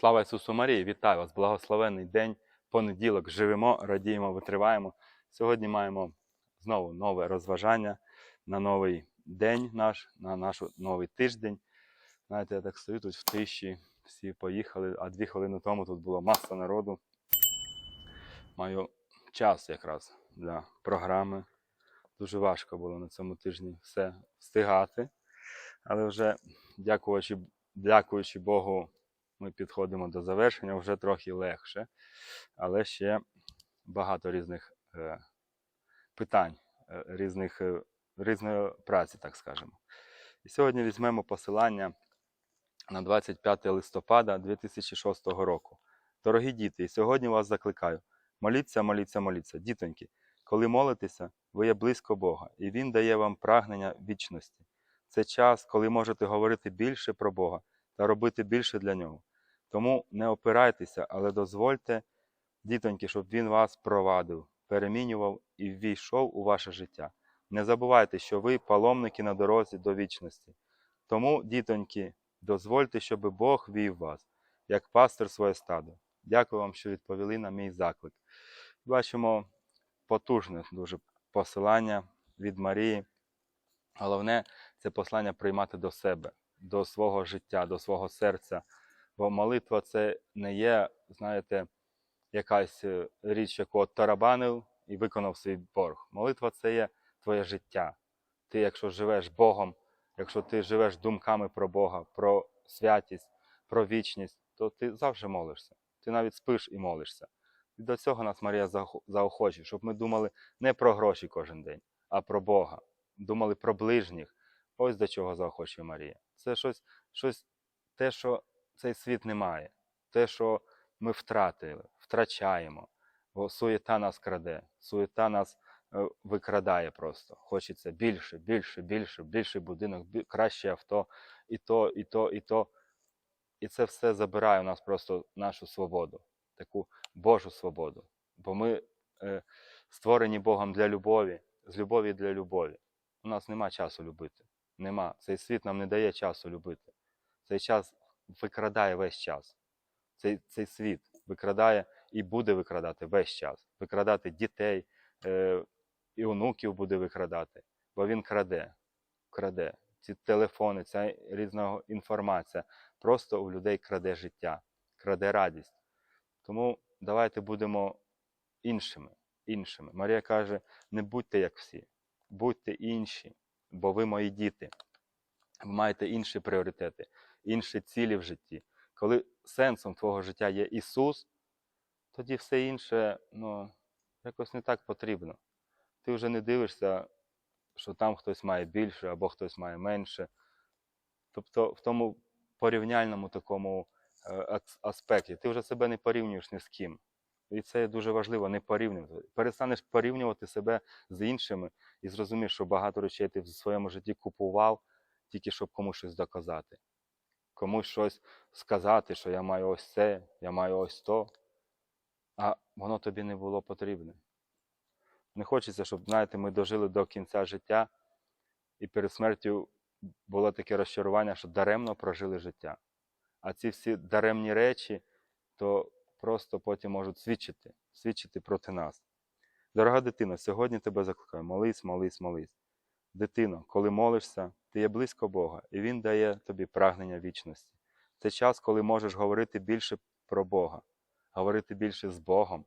Слава Ісусу Марії! Вітаю вас! Благословенний день, понеділок. Живемо, радіємо, витриваємо. Сьогодні маємо знову нове розважання на новий день наш, на наш новий тиждень. Знаєте, я так стою тут в тиші, всі поїхали, а дві хвилини тому тут було маса народу. Маю час якраз для програми. Дуже важко було на цьому тижні все встигати. Але вже дякуючи, дякуючи Богу, ми підходимо до завершення вже трохи легше, але ще багато різних е, питань, е, різних, е, різної праці, так скажемо. І сьогодні візьмемо посилання на 25 листопада 2006 року. Дорогі діти, і сьогодні вас закликаю: моліться, моліться, моліться. Дітоньки, коли молитеся, ви є близько Бога, і Він дає вам прагнення вічності. Це час, коли можете говорити більше про Бога та робити більше для нього. Тому не опирайтеся, але дозвольте, дітоньки, щоб він вас провадив, перемінював і ввійшов у ваше життя. Не забувайте, що ви паломники на дорозі до вічності. Тому, дітоньки, дозвольте, щоб Бог вів вас, як пастир своє стадо. Дякую вам, що відповіли на мій заклик. Бачимо потужне дуже посилання від Марії. Головне це послання приймати до себе, до свого життя, до свого серця. Бо молитва це не є, знаєте, якась е, річ, яку от тарабанив і виконав свій борг. Молитва це є твоє життя. Ти, якщо живеш Богом, якщо ти живеш думками про Бога, про святість, про вічність, то ти завжди молишся. Ти навіть спиш і молишся. І до цього нас Марія заохо- заохочує, щоб ми думали не про гроші кожен день, а про Бога. Думали про ближніх. Ось до чого заохочує Марія. Це щось, щось те, що цей світ не має. Те, що ми втратили, втрачаємо. Бо суєта нас краде, суєта нас е, викрадає просто. Хочеться більше, більше, більше, більший будинок, краще авто, і то, і то, і то. І це все забирає у нас просто нашу свободу, таку Божу свободу. Бо ми е, створені Богом для любові, з любові для любові. У нас нема часу любити. Нема. Цей світ нам не дає часу любити. Цей час викрадає весь час. Цей, цей світ викрадає і буде викрадати весь час. Викрадати дітей е, і онуків буде викрадати. Бо він краде, краде. Ці телефони, ця різна інформація просто у людей краде життя, краде радість. Тому давайте будемо іншими. іншими. Марія каже: не будьте як всі, будьте інші, бо ви мої діти. Ви маєте інші пріоритети, інші цілі в житті. Коли сенсом твого життя є Ісус, тоді все інше ну, якось не так потрібно. Ти вже не дивишся, що там хтось має більше або хтось має менше. Тобто в тому порівняльному такому е, аспекті ти вже себе не порівнюєш ні з ким. І це дуже важливо не порівнювати. Перестанеш порівнювати себе з іншими і зрозумієш, що багато речей ти в своєму житті купував тільки щоб комусь щось доказати. Комусь щось сказати, що я маю ось це, я маю ось то, а воно тобі не було потрібне. Не хочеться, щоб, знаєте, ми дожили до кінця життя, і перед смертю було таке розчарування, що даремно прожили життя. А ці всі даремні речі, то просто потім можуть свідчити, свідчити проти нас. Дорога дитина, сьогодні тебе закликаю, молись, молись, молись. Дитино, коли молишся, ти є близько Бога, і Він дає тобі прагнення вічності. Це час, коли можеш говорити більше про Бога, говорити більше з Богом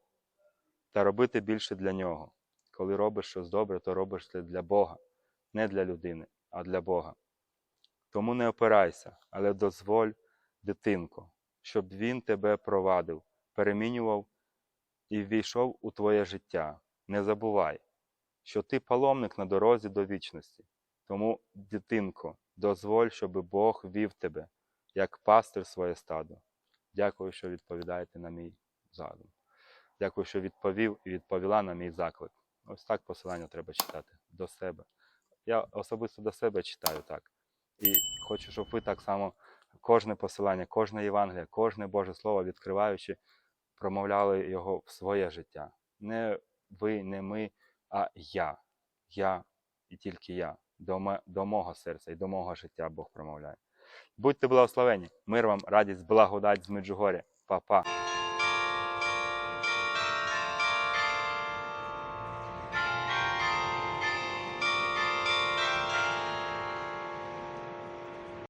та робити більше для Нього. Коли робиш щось добре, то робиш це для Бога, не для людини, а для Бога. Тому не опирайся, але дозволь, дитинко, щоб Він тебе провадив, перемінював і ввійшов у твоє життя. Не забувай, що ти паломник на дорозі до вічності. Тому, дитинко, дозволь, щоб Бог вів тебе, як пастир своє стадо. Дякую, що відповідаєте на мій задум. Дякую, що відповів і відповіла на мій заклик. Ось так посилання треба читати до себе. Я особисто до себе читаю так. І хочу, щоб ви так само кожне посилання, кожне Євангеліє, кожне Боже Слово відкриваючи, промовляли його в своє життя. Не ви, не ми, а я. Я і тільки я до до мого серця і до мого життя Бог промовляє. Будьте благословені, мир вам, радість, благодать з Меджугоря. Па-па.